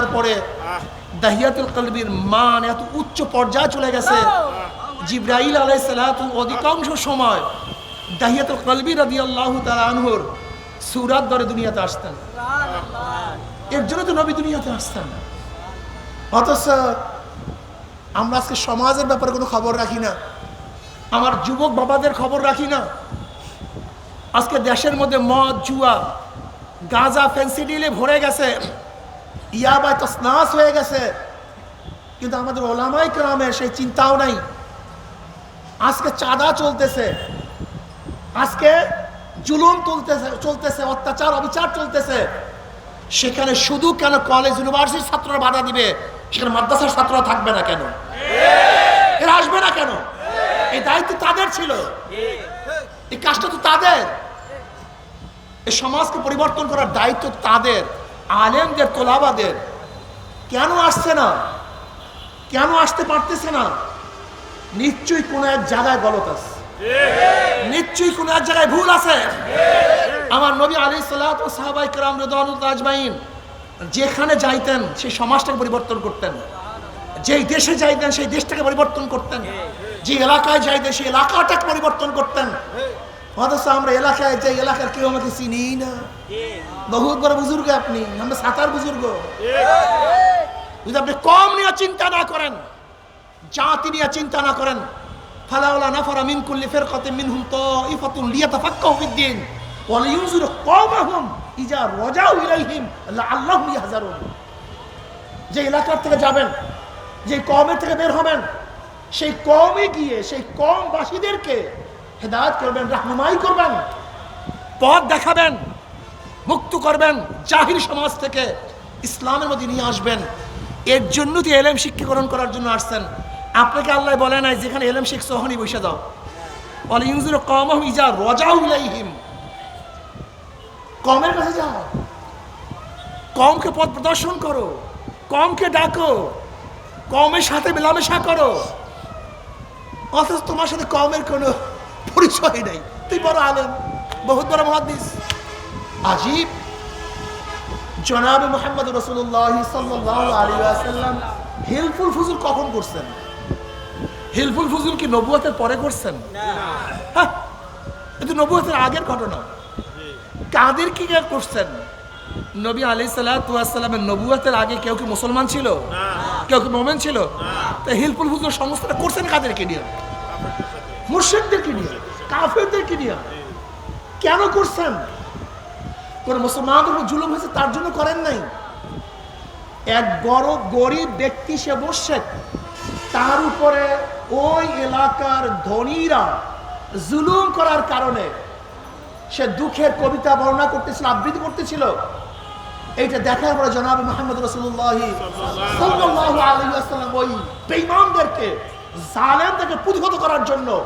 তারপরে দাহিয়াতুল কলবির মান এত উচ্চ পর্যায়ে চলে গেছে। জিব্রাইল আলাই সালাত অধিকাংশ সময় দাহিয়াতুল কলবি রাদি আল্লাহ তালা আনহুর সুরাত দরে দুনিয়াতে আসতেন। এর জন্য তো নবী দুনিয়াতে আসতেন অথচ আমরা আজকে সমাজের ব্যাপারে কোনো খবর রাখি না। আমার যুবক বাবাদের খবর রাখি না। আজকে দেশের মধ্যে মদ জুয়া গাঁজা ফেন্সিডিলে ভরে গেছে। ইয়াবায় তসনাস হয়ে গেছে। কিন্তু আমাদের ওলামাই গ্রামের সেই চিন্তাও নাই। আজকে চাঁদা চলতেছে। আজকে জুলুম তুলতেছে, চলতেছে, অত্যাচার, অবিচার চলতেছে। সেখানে শুধু কেন কলেজ ইউনিভার্সিটির ছাত্ররা বাধা দিবে? সেখানে মাদ্রাসার ছাত্ররা থাকবে না কেন? এরা আসবে না কেন? এই দায়িত্ব তাদের ছিল। এই কাজটা তো তাদের। এই সমাজকে পরিবর্তন করার দায়িত্ব তাদের। আলেমদের তোলাবাদের। কেন আসছে না? কেন আসতে পারতেছে না? নিশ্চয়ই কোনো এক জায়গায় গলত আছে। নিশ্চয়ই কোনো এক জায়গায় ভুল আছে। আমার নবী আলী রেদানুল আজমাইন যেখানে যাইতেন, সেই সমাজটাকে পরিবর্তন করতেন। যেই দেশে যাইতেন, সেই দেশটাকে পরিবর্তন করতেন। যে এলাকায় যাইতেন, সেই এলাকাটাকে পরিবর্তন করতেন। অথচ আমরা এলাকায় যে এলাকার কেউ আমাকে চিনি না। বহুত বড় বুজুর্গ আপনি আমরা সাঁতার বুজুর্গ। যদি আপনি কম নিয়ে চিন্তা না করেন জাতি নিয়ে চিন্তা না করেন ফালাউলা নাফারা মিন কুল্লি ফিরকাতিন মিনহুম তাইফাতুন লিয়াতাফাক্কাহু ফিদ-দ্বীন ওয়া লিয়ুনজিরু কওমাহুম ইজা রাজাউ ইলাইহিম লাআল্লাহুম ইয়াহজারুন। যে এলাকার থেকে যাবেন যে কমের থেকে বের হবেন সেই কমে গিয়ে সেই কমবাসীদেরকে হেদায়ত করবেন, রাহনুমাই করবেন, পথ দেখাবেন, মুক্ত করবেন, জাহির সমাজ থেকে ইসলামের মধ্যে নিয়ে আসবেন। এর জন্য তো এলেম শিক্ষাকরণ করার জন্য আসছেন। আপনাকে আল্লাহ বলে নাই, যেখানে এলেম শিখছো ওখানেই বসে দাও বলে ইউজুর কম ইজা রজাউ ইলাইহিম। কমের কাছে যাও। কমকে পথ প্রদর্শন করো। কমকে ডাকো। কমের সাথে মেলামেশা করো। অথচ তোমার সাথে কমের কোনো পরিচয় নেই। তুই বড় আলেম বহুত বড় মহাদিস। আজীব। জনাব মোহাম্মদ রসুল্লাহ সাল্লাহ আলী আসাল্লাম হিলফুল ফুজুল কখন করছেন? হিলফুল ফুজুল কি নবুয়তের পরে করছেন? হ্যাঁ কিন্তু নবুয়তের আগের ঘটনা। কাদের কি করছেন? নবী আলি সাল্লামের নবুয়তের আগে কেউ কি মুসলমান ছিল? কেউ কি মোমেন ছিল? তা হিলফুল ফুজুল সংস্থাটা করছেন কাদেরকে নিয়ে? মুর্শিদদেরকে নিয়ে কাফেরদেরকে নিয়ে কেন করছেন? কোন মুসলমানদের উপর জুলুম হয়েছে তার জন্য করেন নাই। এক বড় গরিব ব্যক্তি সে বসছে তার উপরে ওই এলাকার ধনীরা জুলুম করার কারণে সে দুঃখের কবিতা বর্ণনা করতেছিল, আবৃত্তি করতেছিল। এইটা দেখার পরে জনাব মোহাম্মদ রসুল্লাহ সাল্লাল্লাহু আলাইহি ওয়াসাল্লাম ওই বেঈমানদেরকে জালেমদেরকে প্রতিহত করার জন্য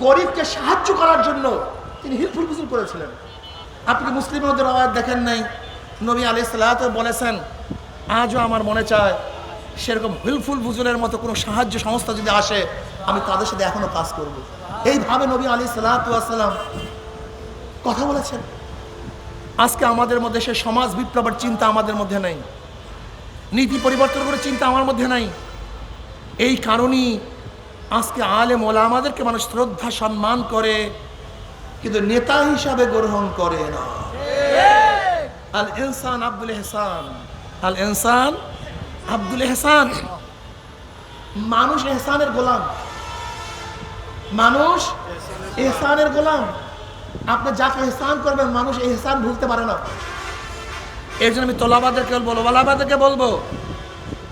গরিবকে সাহায্য করার জন্য তিনি হিলফুল ফুজুল করেছিলেন। আপনি মুসলিমের মধ্যে রওয়ায়ত দেখেন নাই? নবী আলি সাল্লাহ বলেছেন আজও আমার মনে চায় সেরকম হিলফুল ফুজুলের মতো কোনো সাহায্য সংস্থা যদি আসে আমি তাদের সাথে এখনও কাজ করব। এইভাবে নবী আলি সাল্লাম কথা বলেছেন। আজকে আমাদের মধ্যে সে সমাজ বিপ্লবের চিন্তা আমাদের মধ্যে নেই। নীতি পরিবর্তন করে চিন্তা আমার মধ্যে নাই। এই কারণেই আজকে আলেম ওলামাদেরকে মানুষ শ্রদ্ধা, সম্মান করে, কিন্তু নেতা হিসাবে গ্রহণ করে না। আল ইনসান আব্দুল এহসান, আল ইনসান আব্দুল এহসান। মানুষ এহসানের গোলাম। মানুষ এহসানের গোলাম। আপনি যাকে এহসান করবেন, মানুষ এহসান ভুলতে পারে না। এর জন্য আমি তোলাবাদেরকে বলব, ওলাবাদেরকে বলব,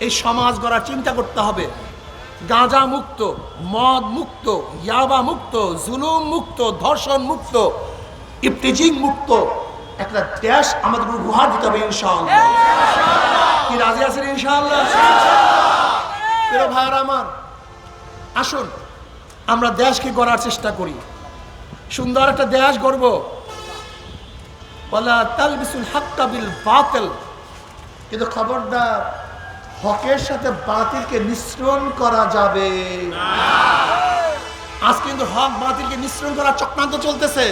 এই সমাজ গড়ার চিন্তা করতে হবে। গাঁজা মুক্ত, মদ মুক্ত, ইয়াবা মুক্ত, জুলুম মুক্ত, ধর্ষণ মুক্ত, ইফতিজিং মুক্ত। একটা দেশ আমাদের উপহার দিতে হবে, ইনশাআল্লাহ। কি রাজি আছেন, ইনশাআল্লাহ? ভাইয়ের আমার, আসুন, আমরা দেশকে গড়ার চেষ্টা করি। সুন্দর একটা দেশ গড়ব। বলা তালবিসুল হাক্কা বিল বাতিল। কিন্তু খবরদার হকের সাথে বাতিলকে মিশ্রণ করা যাবে। আজ কিন্তু হক বাতিলকে মিশ্রণ করা চক্রান্ত চলতেছে।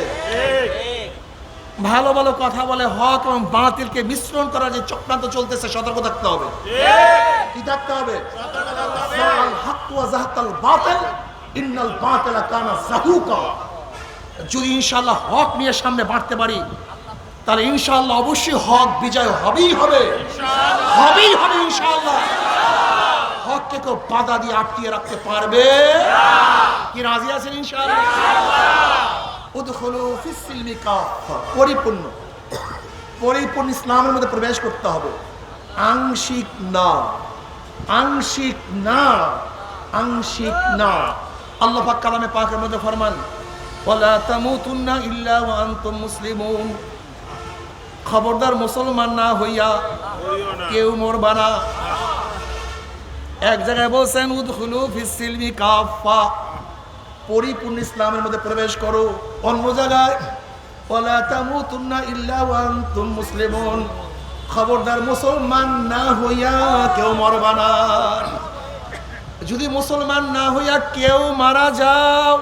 ভালো ভালো কথা বলে হক এবং বাতিলকে মিশ্রণ করা যে চক্রান্ত চলতেছে, সতর্ক থাকতে হবে। কি থাকতে হবে? ইন্নাল যদি ইনশাআল্লাহ হক নিয়ে সামনে বাড়তে পারি তাহলে ইনশাল্লাহ অবশ্যই হক বিজয় হবেই হবে। হবেই হবে ইনশাআল্লাহ। হককে কেউ বাধা দিয়ে আটকিয়ে রাখতে পারবে? কি রাজি আছেন কাফা। পরিপূর্ণ। পরিপূর্ণ ইসলামের মধ্যে প্রবেশ করতে হবে। আংশিক না। আংশিক না। আংশিক না। আল্লাহ পাক কালামে পাকের মধ্যে ফরমান, ওয়ালা তামুতুন্না ইল্লা ওয়া খবরদার মুসলমান না হইয়া কেউ মরবা না। এক জায়গায় বলছেন, উদখুলু ফিস সিলমি কাফা পরিপূর্ণ ইসলামের মধ্যে প্রবেশ করো। অন্য জায়গায় তামুতুন্না ইল্লা খবরদার মুসলমান না হইয়া কেউ মরবা না। যদি মুসলমান না হইয়া কেউ মারা যাও,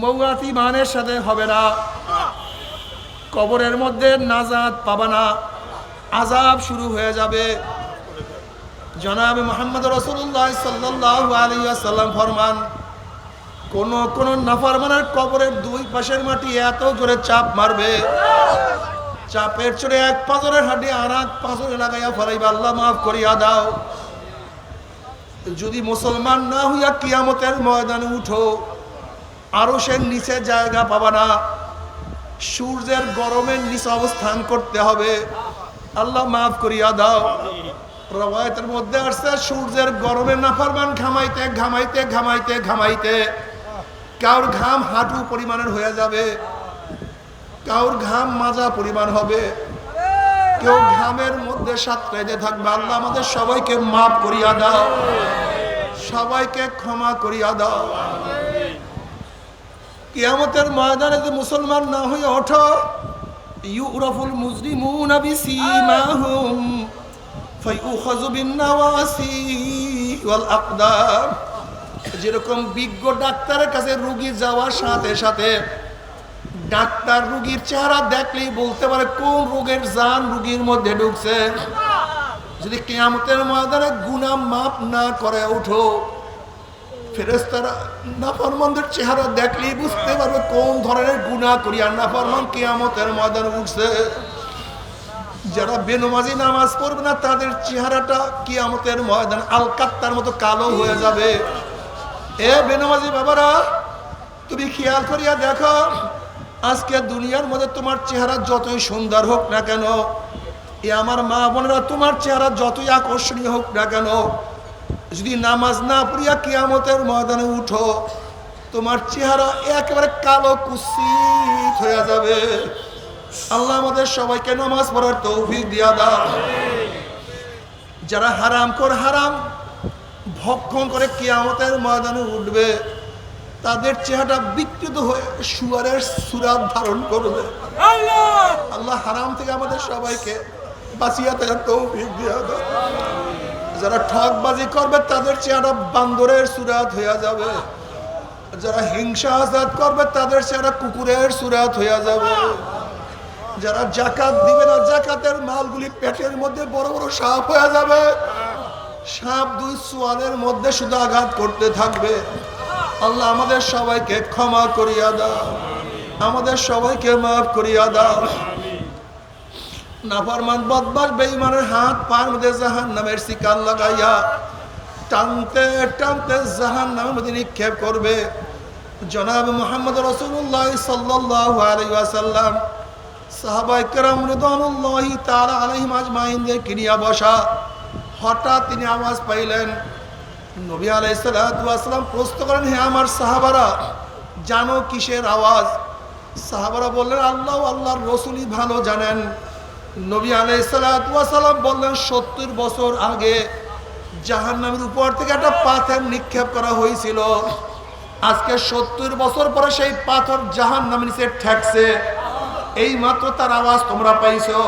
মৌয়াতি মানের সাথে হবে না। কবরের মধ্যে নাজাদ পাবা না। আজাব শুরু হয়ে যাবে। জনাব মোহাম্মদ রসুল্লাহ সাল্লাহ আলিয়াল্লাম ফরমান, কোন কোন নাফরমানের কবরের দুই পাশের মাটি এত জোরে চাপ মারবে। চাপের চড়ে এক পাঁচরের হাড্ডি আর এক পাঁচরে লাগাইয়া ফেলাইবা, আল্লাহ মাফ করিয়া দাও। যদি মুসলমান না হইয়া কিয়ামতের ময়দানে উঠো আরও সে নিচে জায়গা পাবা না। সূর্যের গরমের নিচে অবস্থান করতে হবে। আল্লাহ মাফ করিয়া দাও। রবায়তের মধ্যে আসছে, সূর্যের গরমে নাফারমান ঘামাইতে ঘামাইতে ঘামাইতে ঘামাইতে। কাউর ঘাম হাঁটু পরিমাণের হয়ে যাবে। কাউর ঘাম মাজা পরিমাণ হবে। কেউ ঘামের মধ্যে সাতটাইতে থাকবে। আল্লাহ আমাদের সবাইকে মাফ করিয়া দাও। সবাইকে ক্ষমা করিয়া দাও। কিয়ামতের ময়দানে যে মুসলমান না হয়ে ওঠো, ইউরফুল মুজরিমুন বিসীমাহুম ফায়ুখাযু বিন-নাওয়াসি ওয়াল আকদার যেরকম বিজ্ঞ ডাক্তারের কাছে রোগী যাওয়ার সাথে সাথে ডাক্তার রুগীর চেহারা দেখলেই বলতে পারে, কোন রোগের জান রুগীর মধ্যে ঢুকছে? যদি কেয়ামতের ময়দানে গুণা মাপ না করে উঠো ফেরেস্তারা নাফরমানদের চেহারা দেখলেই বুঝতে পারবে কোন ধরনের গুণা করিয়া নাফরমান কেয়ামতের ময়দানে উঠছে। যারা বেনমাজি নামাজ পড়বে না, তাদের চেহারাটা কিয়ামতের ময়দান আলকাত্তার মতো কালো হয়ে যাবে। এ বেনমাজি বাবারা, তুমি খেয়াল করিয়া দেখো, আজকে দুনিয়ার মধ্যে তোমার চেহারা যতই সুন্দর হোক না কেন, এ আমার মা বোনেরা তোমার চেহারা যতই আকর্ষণীয় হোক না কেন যদি নামাজ না পড়িয়া কিয়ামতের ময়দানে উঠো তোমার চেহারা একেবারে কালো কুসিত হয়ে যাবে। আল্লাহ আমাদের সবাইকে নামাজ পড়ার তৌফিক দিয়া দাও। যারা হারাম কর হারাম ভক্ষণ করে কিয়ামতের ময়দানে উঠবে তাদের চেহারাটা বিকৃত হয়ে সুয়ারের সুরাত ধারণ করবে। আল্লাহ হারাম থেকে আমাদের সবাইকে বাঁচিয়া থাকার তৌফিক দিয়া দাও। যারা ঠকবাজি করবে, তাদের চেহারা বান্দরের সুরাত হইয়া যাবে। যারা হিংসা আজাদ করবে, তাদের চেহারা কুকুরের সুরাত হইয়া যাবে। যারা জাকাত দিবে না, জাকাতের মালগুলি পেটের মধ্যে বড় বড় সাপ হয়ে যাবে। সাপ দুই সোয়ালের মধ্যে শুধু আঘাত করতে থাকবে। আল্লাহ আমাদের সবাইকে ক্ষমা করিয়া দাও। আমাদের সবাইকে মাফ করিয়া দাও। নাফরমান বদমাস বেঈমানের হাত পার মধ্যে জাহান নামের শিকার লাগাইয়া টানতে টানতে জাহান নামের মধ্যে নিক্ষেপ করবে। জনাব মোহাম্মদ রসুল্লাহ সাল্লাহ আলাইসাল্লাম সাহাবাই কেরাম রিদানুল্লাহি তাআলা আলাইহিম আজমাইনদের কিনিয়া বসা। হঠাৎ তিনি আওয়াজ পাইলেন, নবী আলাইহিস সালাতু ওয়াস সালাম প্রশ্ন করেন, হে আমার সাহাবারা, জানো কিসের আওয়াজ? সাহাবারা বললেন, আল্লাহ, আল্লাহর রসুলই ভালো জানেন। নবী আলাইহিস সালাতু ওয়াস সালাম বললেন, সত্তর বছর আগে জাহান্নামের উপর থেকে একটা পাথর নিক্ষেপ করা হয়েছিল। আজকে সত্তর বছর পরে সেই পাথর জাহান্নামের নিচে ঠেকছে। এই মাত্র তার আওয়াজ তোমরা পাইছো।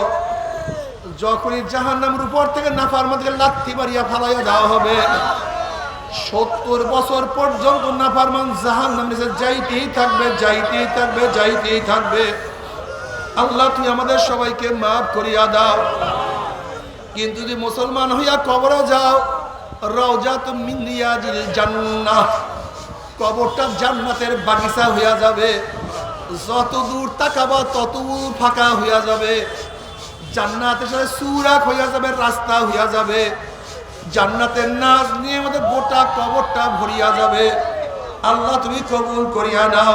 যখনই জাহান্নামের উপর থেকে নাফার মধ্যে লাথি মারিয়া ফালাইয়া দেওয়া হবে, সত্তর বছর পর্যন্ত নাফারমান জাহান নামে যাইতেই থাকবে যাইতেই থাকবে যাইতেই থাকবে। আল্লাহ, তুই আমাদের সবাইকে মাফ করিয়া দাও। কিন্তু যদি মুসলমান হইয়া কবরে যাও রওজা তো মিন্দিয়াজিল জান্নাহ। কবরটা জান্নাতের বাগিচা হইয়া যাবে। যত দূর তাকাবা, তত ফাঁকা হইয়া যাবে। জান্নাতের সাথে সুরাক হইয়া যাবে, রাস্তা হইয়া যাবে। জান্নাতের নাচ নিয়ে আমাদের গোটা কবরটা ভরিয়া যাবে। আল্লাহ, তুমি কবুল করিয়া নাও।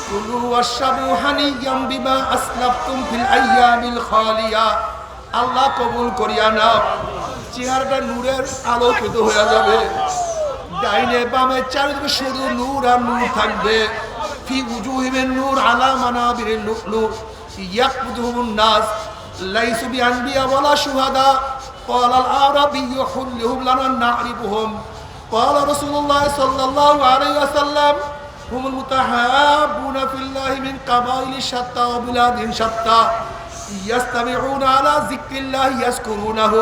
কুলু ওয়াশরাবু হানিয়াম বিমা আসলাফতুম ফিল আইয়ামিল খালিয়া আল্লাহ কবুল করিয়া নাও চেহারাটা নূরের আলোকিত হয়ে যাবে ডাইনে বামে চারিদিকে শুধু নূর আর নূর থাকবে ফি উজুহিমের নূর আলা মানাবিরের লুকলু ইয়াকুদুহুম নাস লাইসু বিআনবিয়া ওয়ালা শুহাদা قال الأعرابي حلهم لنا نعرفهم قال رسول الله صلى الله عليه وسلم هم المتحابون في الله من قبائل شتى وبلاد شتى يستمعون على ذكر الله يذكرونه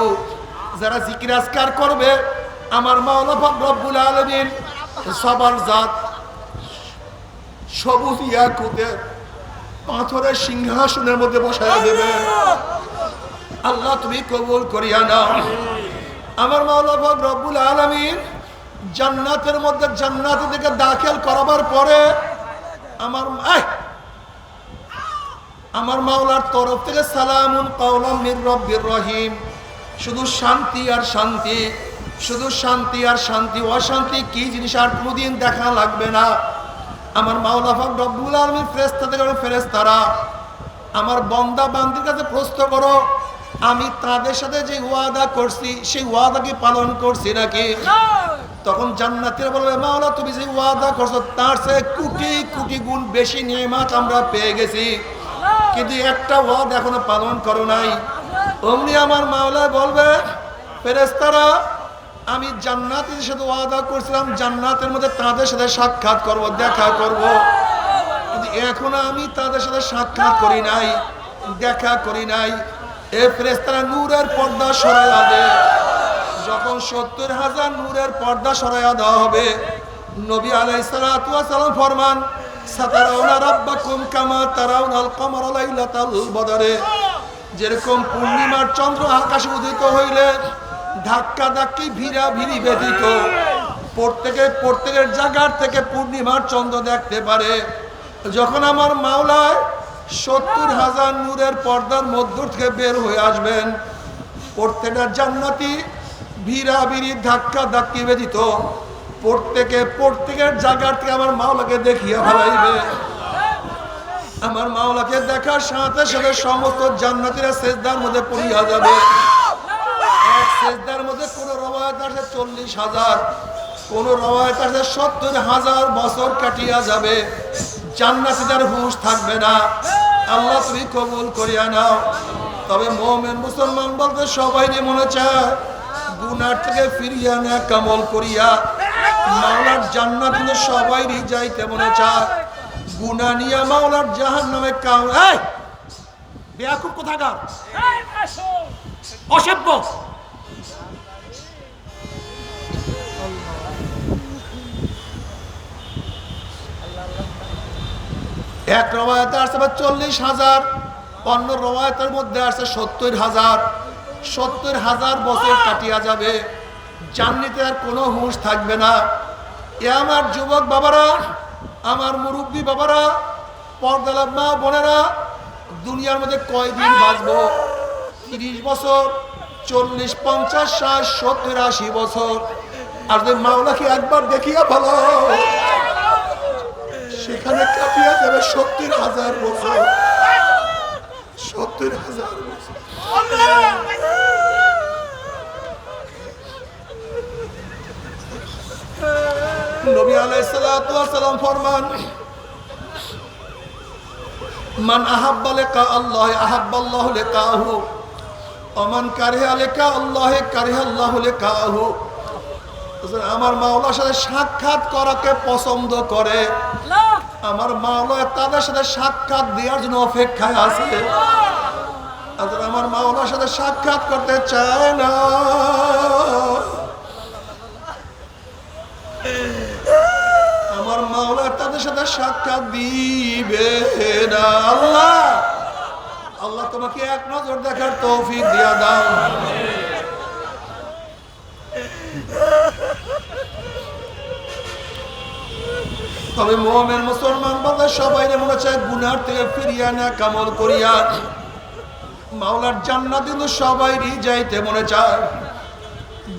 যারা জিকির আজকার করবে আমার মাওলা পাক রব্বুল আলামিন সবার জাত সবুজ ইয়াকুতের পাথরের সিংহাসনের মধ্যে বসায় দেবে আল্লাহ তুমি কবুল করিয়া নাও আমার মাওলা পাক রব্বুল আলামিন জান্নাতের মধ্যে জান্নাত থেকে দাখিল করাবার পরে আমার আমার মাওলার তরফ থেকে সালামুন কাউলাম মির রব্বির রহিম। শুধু শান্তি আর শান্তি, শুধু শান্তি আর শান্তি, অশান্তি কি জিনিস আর কোনোদিন দেখা লাগবে না। আমার মাওলা পাক রব্বুল আলমীর ফেরেস্তা থেকে ফেরেস্তারা আমার বন্দা বান্দির কাছে প্রশ্ন করো, আমি তাদের সাথে যে ওয়াদা করছি, সেই ওয়াদা কি পালন করছি নাকি? তখন জান্নাতের বলবে, মাওলা, তুমি যে ওয়াদা করছ, তার সে কোটি কোটি গুণ বেশি নিয়মাত আমরা পেয়ে গেছি। কিন্তু একটা ওয়াদ এখনও পালন করো নাই। অমনি আমার মাওলা বলবে ফেরেস্তারা আমি জান্নাতের সাথে ওয়াদা করছিলাম, জান্নাতের মধ্যে তাদের সাথে সাক্ষাৎ করব, দেখা করব। কিন্তু এখনও আমি তাদের সাথে সাক্ষাৎ করি নাই, দেখা করি নাই। এ ফেরেস্তারা নূরের পর্দা সরাইয়া দে যখন সত্তর হাজার নূরের পর্দা সরাইয়া দেওয়া হবে, নবী আলাই সালাম ফরমান, সাতারাউনা রাব্বাকুম বদরে। যেরকম পূর্ণিমার চন্দ্র আকাশে উদিত হইলে ধাক্কা ধাক্কি ভিড়া ভিড়ি ব্যতীত, প্রত্যেকে প্রত্যেকের জায়গার থেকে পূর্ণিমার চন্দ্র দেখতে পারে। যখন আমার মাওলায় সত্তর হাজার নূরের পর্দার মধ্য থেকে বের হয়ে আসবেন, প্রত্যেকটা জান্নাতি ভিড়া ভিড়ি ধাক্কা ধাক্কি ব্যতীত প্রত্যেকে, প্রত্যেকের জায়গার থেকে আমার মাওলাকে দেখিয়া ফেলাইবে। আমার মাওলাকে দেখার সাথে সাথে সমস্ত জান্নাতিরা সেজদার মধ্যে পড়িয়া যাবে। মধ্যে কোন রবায়ত চল্লিশ হাজার, কোন সত্তর হাজার বছর কাটিয়া যাবে। থাকবে না। আল্লাহ তুমি কবুল করিয়া নাও। তবে মোমেন মুসলমান বলতে সবাই মনে চায় গুনার থেকে ফিরিয়া না কামল করিয়া, মাওলার জান্নাত কিন্তু সবাই যাইতে মনে চায়? গুনা নিয়ে মাওলার জাহান নামে কাউ এই! বেয়াকুব কোথাকার? অসভ্য! এক রবায়তে আসছে চল্লিশ হাজার, অন্য রবায়তের মধ্যে আসছে সত্তর হাজার। সত্তর হাজার বছর কাটিয়া যাবে। জান্নিতে আর কোনো হুঁশ থাকবে না। এ আমার যুবক বাবারা, আমার মুরব্বী বাবারা পর্দালা মা বোনেরা, দুনিয়ার মধ্যে কয়দিন বাঁচবো? তিরিশ বছর, চল্লিশ, পঞ্চাশ, ষাট, সত্তর, আশি বছর। আর যে মাওলাকে একবার দেখিয়া ভালো সেখানে কাটিয়া যাবে সত্তর হাজার বছর। সত্তর হাজার নবী আলাইসালাম ফরমান মান আহাব্বা লেকা আল্লাহ আহাব্বাল্লাহ লেকাহু অমান কারিহা লেখা আল্লাহ কারিহা আল্লাহ আমার মাওলার সাথে সাক্ষাৎ করাকে পছন্দ করে। আমার মাওলা তাদের সাথে সাক্ষাৎ দেওয়ার জন্য অপেক্ষায় আছে। আর আমার মাওলার সাথে সাক্ষাৎ করতে চায় না। আমার মাওলা তাদের সাথে সাক্ষাৎ দিবে না। আল্লাহ আল্লাহ তোমাকে এক নজর দেখার তৌফিক দিয়া দাও। তবে মোহামের মুসলমান বাবা সবাই মনে চায় গুনার থেকে ফিরিয়া না কামল করিয়া। মাওলার জান্নাত কিন্তু সবাইরই যাইতে মনে চায়।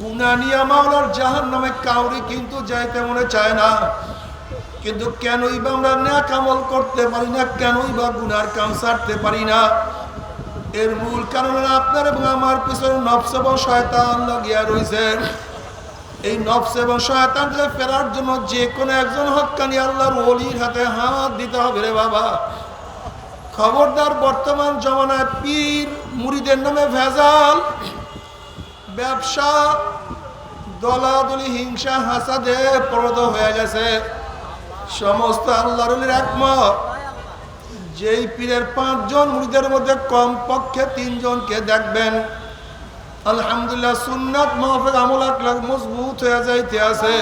গুনা নিয়া মাওলার জাহান নামে কাউরি কিন্তু যাইতে মনে চায় না। কিন্তু কেনই বা আমরা ন্যাক আমল করতে পারি না, কেনই বা গুনার কাম সারতে পারি না। এর মূল কারণ আপনার এবং আমার পিছনে নফস এবং শয়তান লাগিয়া রয়েছে এই নফস এবং শয়তান ফেরার জন্য যে কোনো একজন হক্কানি আল্লাহর ওলির হাতে হাত দিতে হবে রে বাবা। খবরদার বর্তমান জমানায় পীর মুড়িদের নামে ভেজাল। ব্যবসা দলাদলি, হিংসা, হাসাদে প্রদ হয়ে গেছে। সমস্ত আল্লাহর একমত। যেই পীরের পাঁচজন মুড়িদের মধ্যে কম পক্ষে তিনজনকে দেখবেন। আলহামদুলিল্লাহ সুন্নাত মাহফিল আমল মজবুত হয়ে যাইতে আছে।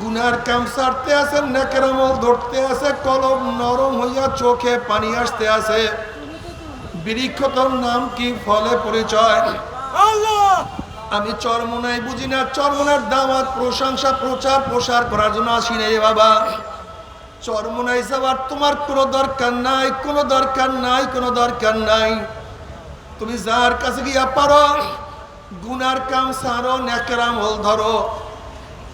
গুনার কাম সারতে আছে নেকের আমল ধরতে আছে কলম নরম হইয়া চোখে পানি আসতে আছে। বৃক্ষতর নাম কি? ফলে পরিচয়। আমি চরমনাই বুঝি না চরমনার দামাত প্রশংসা প্রচার প্রসার করার জন্য আসি নাই বাবা। চরমনাই যাবার তোমার কোনো দরকার নাই কোনো দরকার নাই কোনো দরকার নাই। তুমি যার কাছে গিয়া পারো গুনার কাম সারো নেকের আমল ধরো।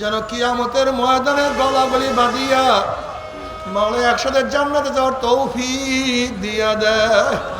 যেন কিয়ামতের ময়দানে গলা গলি বাঁধিয়া মাওলা একসাথে জান্নাতে যাওয়ার তৌফি দিয়া দেয়।